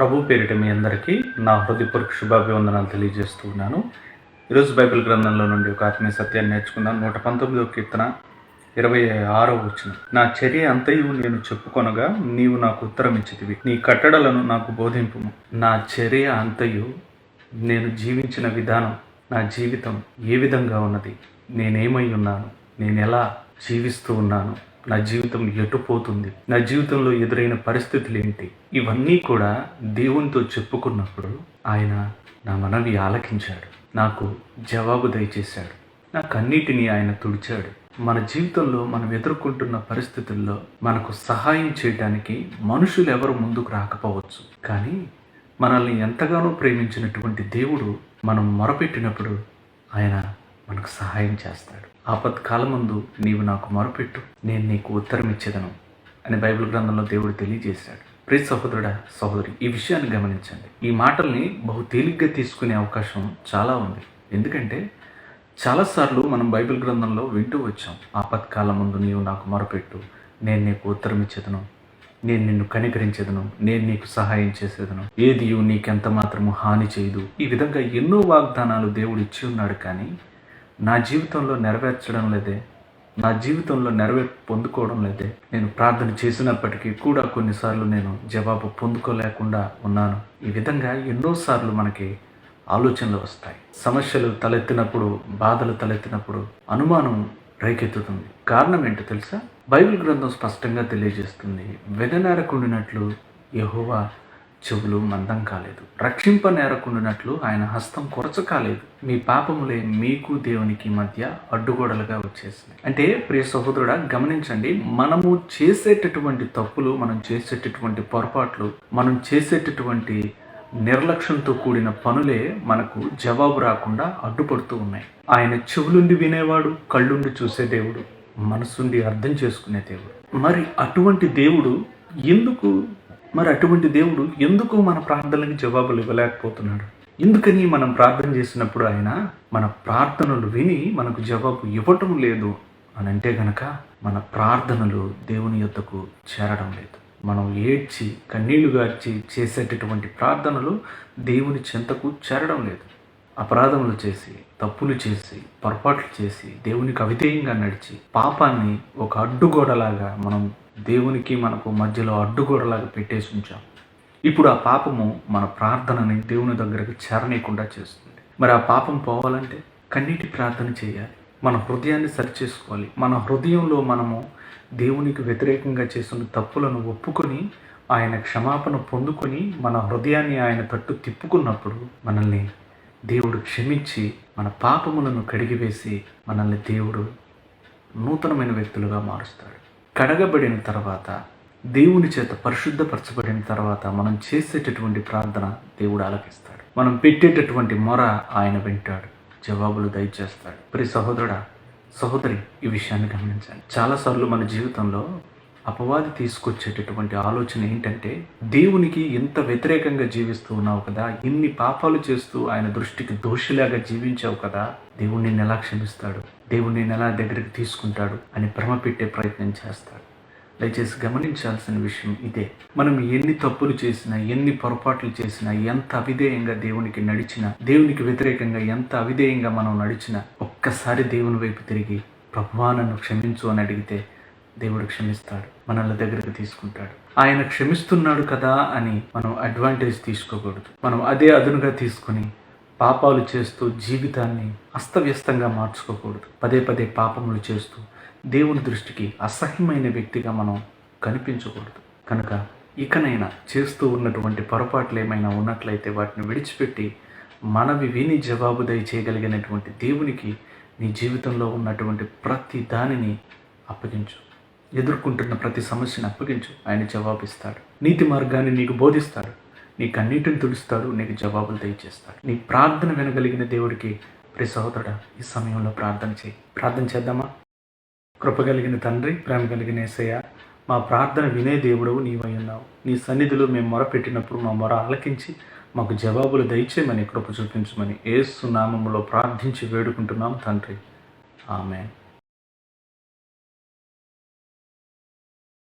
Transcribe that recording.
ప్రభు పేరిట మీ అందరికీ నా హృదయపూర్వక శుభాభివందనాలు తెలియజేస్తున్నాను ఈరోజు బైబిల్ గ్రంథంలో నుండి ఒక ఆత్మీయ సత్యాన్ని నేర్చుకుందాం. నూట పంతొమ్మిదో కీర్తన ఇరవై ఆరో వచ్చిన నా చర్య అంతయు నేను చెప్పుకొనగా నీవు నాకు ఉత్తరం ఇచ్చితివి. నీ కట్టడలను నాకు బోధింపు నా చర్య అంతయు నేను జీవించిన విధానం నా జీవితం ఏ విధంగా ఉన్నది? నేనేమై ఉన్నాను? నేను ఎలా జీవిస్తూ ఉన్నాను? నా జీవితం ఎటు పోతుంది నా జీవితంలో ఎదురైన పరిస్థితులు ఏంటి ఇవన్నీ కూడా దేవునితో చెప్పుకున్నప్పుడు ఆయన నా మనవి ఆలకించాడు. నాకు జవాబు దయచేశాడు. నా కన్నీటిని ఆయన తుడిచాడు. మన జీవితంలో మనం ఎదుర్కొంటున్న పరిస్థితుల్లో మనకు సహాయం చేయడానికి మనుషులు ఎవరు ముందుకు రాకపోవచ్చు. కానీ మనల్ని ఎంతగానో ప్రేమించినటువంటి దేవుడు మనం మొరపెట్టినప్పుడు ఆయన మనకు సహాయం చేస్తాడు. ఆపత్కాలమందు నీవు నాకు మొరపెట్టు. నేను నీకు ఉత్తరం ఇచ్చేదను అని బైబిల్ గ్రంథంలో దేవుడు తెలియజేశాడు. ప్రియ సహోదరుడా సహోదరి ఈ విషయాన్ని గమనించండి. ఈ మాటల్ని బహు తేలిగ్గా తీసుకునే అవకాశం చాలా ఉంది. ఎందుకంటే చాలాసార్లు మనం బైబిల్ గ్రంథంలో వింటూ వచ్చాం. ఆపత్కాలం ముందు నీవు నాకు మొరపెట్టు. నేను నీకు ఉత్తరం ఇచ్చేదను నేను నిన్ను కనికరించేదను. నేను నీకు సహాయం చేసేదను. ఏది నీకెంత మాత్రము హాని చేయదు. ఈ విధంగా ఎన్నో వాగ్దానాలు దేవుడు ఇచ్చి ఉన్నాడు కానీ నా జీవితంలో నెరవేర్చడం లేదే. నా జీవితంలో నెరవేర్పు పొందుకోవడం లేదే. నేను ప్రార్థన చేసినప్పటికీ కూడా కొన్నిసార్లు నేను జవాబు పొందుకోలేకుండా ఉన్నాను. ఈ విధంగా ఎన్నోసార్లు మనకి ఆలోచనలు వస్తాయి. సమస్యలు తలెత్తినప్పుడు బాధలు తలెత్తినప్పుడు అనుమానం రేకెత్తుతుంది. కారణం ఏంటో తెలుసా? బైబిల్ గ్రంథం స్పష్టంగా తెలియజేస్తుంది. వెదనారకుండినట్లు యహోవా చెవులు మందం కాలేదు. రక్షింప నేరకుండినట్లు ఆయన హస్తం కొరచ కాలేదు. మీ పాపములే మీకు దేవునికి మధ్య అడ్డుగోడలుగా వచ్చేసినాయి. అంటే ప్రియ సహోదరుడా గమనించండి మనము చేసేటటువంటి తప్పులు మనం చేసేటటువంటి పొరపాట్లు మనం చేసేటటువంటి నిర్లక్ష్యంతో కూడిన పనులే మనకు జవాబు రాకుండా అడ్డుపడుతూ ఉన్నాయి. ఆయన చెవులుండి వినేవాడు కళ్ళుండి చూసే దేవుడు మనసుండి అర్థం చేసుకునే దేవుడు. మరి అటువంటి దేవుడు ఎందుకు మరి అటువంటి దేవుడు ఎందుకు మన ప్రార్థనలకు జవాబులు ఇవ్వలేకపోతున్నాడు? ఎందుకని మనం ప్రార్థన చేసినప్పుడు ఆయన మన ప్రార్థనలు విని మనకు జవాబు ఇవ్వటం లేదు అని అంటే గనక మన ప్రార్థనలు దేవుని యొద్దకు చేరడం లేదు. మనం ఏడ్చి కన్నీళ్ళు గార్చి చేసేటటువంటి ప్రార్థనలు దేవుని చెంతకు చేరడం లేదు. అపరాధములు చేసి తప్పులు చేసి పొరపాట్లు చేసి దేవునికి అవిధేయంగా నడిచి పాపాన్ని ఒక అడ్డుగోడలాగా మనం దేవునికి మనకు మధ్యలో అడ్డుగోడలాగా పెట్టేసి ఉంచాం. ఇప్పుడు ఆ పాపము మన ప్రార్థనని దేవుని దగ్గరకు చేరనీయకుండా చేస్తుంది. మరి ఆ పాపం పోవాలంటే కన్నీటి ప్రార్థన చేయాలి. మన హృదయాన్ని సరిచేసుకోవాలి. మన హృదయంలో మనము దేవునికి వ్యతిరేకంగా చేసిన తప్పులను ఒప్పుకొని ఆయన క్షమాపణ పొందుకొని మన హృదయాన్ని ఆయన తట్టు తిప్పుకున్నప్పుడు మనల్ని దేవుడు క్షమించి మన పాపములను కడిగివేసి మనల్ని దేవుడు నూతనమైన వ్యక్తులుగా మారుస్తాడు. కడగబడిన తర్వాత దేవుని చేత పరిశుద్ధపరచబడిన తర్వాత మనం చేసేటటువంటి ప్రార్థన దేవుడు ఆలకిస్తాడు. మనం పెట్టేటటువంటి మొర ఆయన వింటాడు. జవాబులు దయచేస్తాడు. ప్రి సహోదరుడా సహోదరి ఈ విషయాన్ని గమనించండి. చాలాసార్లు మన జీవితంలో అపవాది తీసుకొచ్చేటటువంటి ఆలోచన ఏంటంటే దేవునికి ఎంత వ్యతిరేకంగా జీవిస్తూ ఉన్నావు కదా ఇన్ని పాపాలు చేస్తూ ఆయన దృష్టికి దోషిలాగా జీవించావు కదా దేవుడు నిన్ను ఎలా క్షమిస్తాడు? దేవుడు నిన్ను ఎలా దగ్గరికి తీసుకుంటాడు అని భ్రమ పెట్టే ప్రయత్నం చేస్తాడు. దయచేసి గమనించాల్సిన విషయం ఇదే. మనం ఎన్ని తప్పులు చేసినా ఎన్ని పొరపాట్లు చేసినా ఎంత అవిధేయంగా దేవునికి నడిచినా దేవునికి వ్యతిరేకంగా ఎంత అవిధేయంగా మనం నడిచినా ఒక్కసారి దేవుని వైపు తిరిగి ప్రభువా నన్ను క్షమించు అని అడిగితే దేవుడు క్షమిస్తాడు మనల్ని దగ్గరకు తీసుకుంటాడు. ఆయన క్షమిస్తున్నాడు కదా అని మనం అడ్వాంటేజ్ తీసుకోకూడదు. మనం అదే అదునుగా తీసుకుని పాపాలు చేస్తూ జీవితాన్ని అస్తవ్యస్తంగా మార్చుకోకూడదు. పదే పదే పాపములు చేస్తూ దేవుని దృష్టికి అసహ్యమైన వ్యక్తిగా మనం కనిపించకూడదు. కనుక ఇకనైనా చేస్తూ ఉన్నటువంటి పొరపాట్లు ఏమైనా ఉన్నట్లయితే వాటిని విడిచిపెట్టి మనవి విని జవాబు చేయగలిగినటువంటి దేవునికి నీ జీవితంలో ఉన్నటువంటి ప్రతి దానిని అప్పగించు. ఎదుర్కొంటున్న ప్రతి సమస్యను అప్పగించు. ఆయన జవాబిస్తాడు. నీతి మార్గాన్ని నీకు బోధిస్తాడు. నీ కన్నీటిని తుడుస్తాడు. నీకు జవాబులు దయచేస్తాడు. నీ ప్రార్థన వినగలిగిన దేవుడికి ప్రి సహోదరుడా ఈ సమయంలో ప్రార్థన చేయి. ప్రార్థన చేద్దామా? కృపగలిగిన తండ్రి ప్రేమ కలిగిన ఏసయ్య మా ప్రార్థన వినే దేవుడవు నీవై ఉన్నావు. నీ సన్నిధిలో మేము మొరపెట్టినప్పుడు మా మొర ఆలకించి మాకు జవాబులు దయచేయమని కృప చూపించమని ఏసునామంలో ప్రార్థించి వేడుకుంటున్నాం తండ్రి. ఆమె